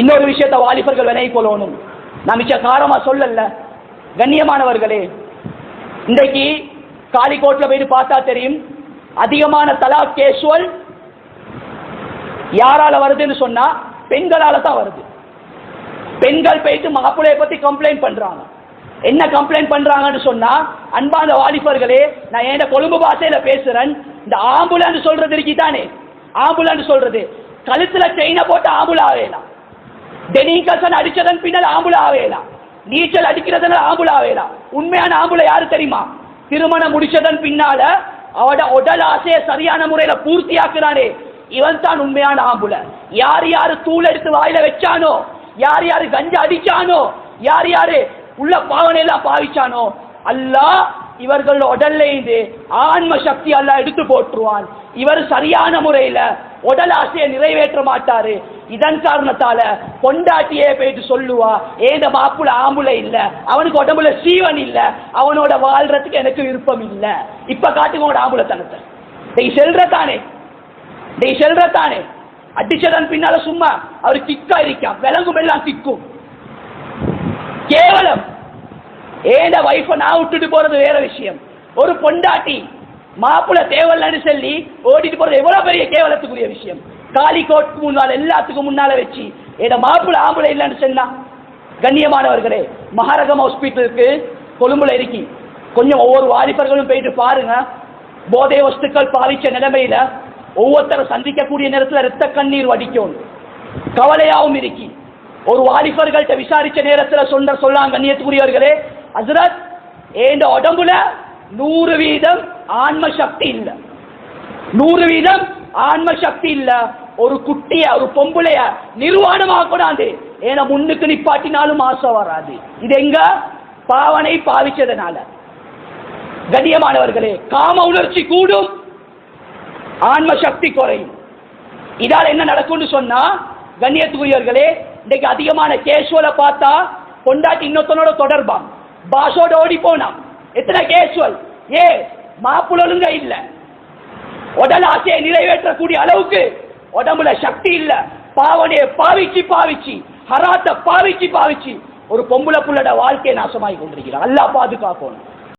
இன்னொரு விஷயத்தை வாலிபர்கள் வினை கொள்ளணும். நான் மிச்ச காரமா சொல்லல. கண்ணியமானவர்களே இன்றைக்கு காலிகோட்ல போயிட்டு பார்த்தா தெரியும். அதிகமான தலா கேஷுவல் யாரால வருதுன்னு சொன்னா பெண்களால தான் வருது. பெண்கள் போயிட்டு மாப்பிள்ளைய பத்தி கம்ப்ளைண்ட் பண்றாங்க. என்ன கம்ப்ளைண்ட் பண்றாங்கன்னு சொன்னா அன்பான வாலிபர்களே நான் என் கொழும்பு பாஷையில பேசுறேன். இந்த ஆம்புலன்ஸ் சொல்றது இருக்கிதானே? ஆம்புலன்ஸ் சொல்றது. கழுத்துல செயினை போட்டு ஆம்புல ஆவேலாம் டெனிகசன் அடிச்சதன் பின்னால் ஆம்புல ஆவேலாம் நீச்சல் அடிக்கிறதுனால ஆம்புல ஆவேலாம் உண்மையான ஆம்புல யாரு தெரியுமா? திருமணம் முடிச்சதன் பின்னால அவட உடல் ஆசையை சரியான முறையில பூர்த்தியாக்குறானே. இவன் தான் உண்மையான ஆம்புல. யார் யாரு தூள் எடுத்து வாயில வச்சானோ யார் யாரு கஞ்சா அடிச்சானோ யார் யாரு உள்ள பாவனை எல்லாம் பாவிச்சானோ அல்லாஹ் இவர்கள் உடல்ல இருந்து ஆன்ம சக்தி எல்லாம் எடுத்து போட்டுருவான் இவர் சரியான முறையில உடல் ஆசையை நிறைவேற்ற மாட்டாரு. இதன் காரணத்தால பொண்டாட்டியே போயிட்டு சொல்லுவா ஏந்த மாப்புல ஆம்புல இல்ல அவனுக்கு உடம்புல சீவன் இல்ல அவனோட வாழ்றதுக்கு எனக்கு விருப்பம் இல்ல. இப்ப காட்டுங்க உங்களோட ஆம்புலத்தனத்தை. தானே செல்றதானே? செல்ற செல்றதானே? அடிச்சதன் பின்னால சும்மா அவர் திக்கா இருக்கான் விலங்கும் எல்லாம் திக்கும். கேவலம். ஏன் வைஃப நான் விட்டுட்டு போறது வேற விஷயம். ஒரு பொண்டாட்டி மாப்பிள்ள தேவல்லன்னு சொல்லி ஓடிட்டு போறது எவ்வளவு பெரிய கேவலத்துக்குரிய விஷயம். காலிக்கோட்டுக்கு முன்னால எல்லாத்துக்கும் முன்னால வச்சு ஏட மாப்பிள்ள ஆம்பளை இல்லைன்னு சொன்னா? கண்ணியமானவர்களே மகாரகம் ஹாஸ்பிட்டலுக்கு கொழும்புல இருக்கி. கொஞ்சம் ஒவ்வொரு வாலிபர்களும் போயிட்டு பாருங்க. போதை வஸ்துக்கள் பாவிச்ச நிலைமையில ஒவ்வொருத்தரும் சந்திக்கக்கூடிய நேரத்தில் ரத்த கண்ணீர் வடிக்கும். கவலையாவும் இருக்கி. ஒரு வாலிபர்கள்ட்ட விசாரிச்ச நேரத்தில் சொன்ன சொல்லாங்க கண்ணியத்துக்குரியவர்களே ஹசரத் என் உடம்புல நூறு வீதம் ஆன்ம சக்தி இல்ல. நூறு வீதம் ஆன்ம சக்தி இல்ல. ஒரு குட்டிய ஒரு பொம்பளைய நிர்வாணமாக கூடாது ஏன்னா முன்னுக்கு நிப்பாட்டினாலும் ஆசை வராது. இது எங்க? பாவனை பாவிச்சதுனால. கண்ணியமானவர்களே காம உணர்ச்சி கூடும் ஆன்ம சக்தி குறையும். இதால என்ன நடக்கும்னு சொன்னா கண்ணியத்துக்குரியவர்களே இன்னைக்கு அதிகமான கேஷுவலை பார்த்தா பொண்டாட்டி இன்னொருத்தனோட தொடர்பாங்க பாஷோட ஓடி போனான் எத்தனை கேஷுவல் ஏ மாப்புல இல்ல. உடல் ஆசையை நிறைவேற்றக்கூடிய அளவுக்கு உடம்புல சக்தி இல்ல. பாவனையை பாவிச்சு பாவிச்சு ஹராத்த பாவிச்சு பாவிச்சு ஒரு பொம்பளை புள்ளட வாழ்க்கையை நாசமாகி கொண்டிருக்கிறான். அல்லா பாதுகாக்கணும்.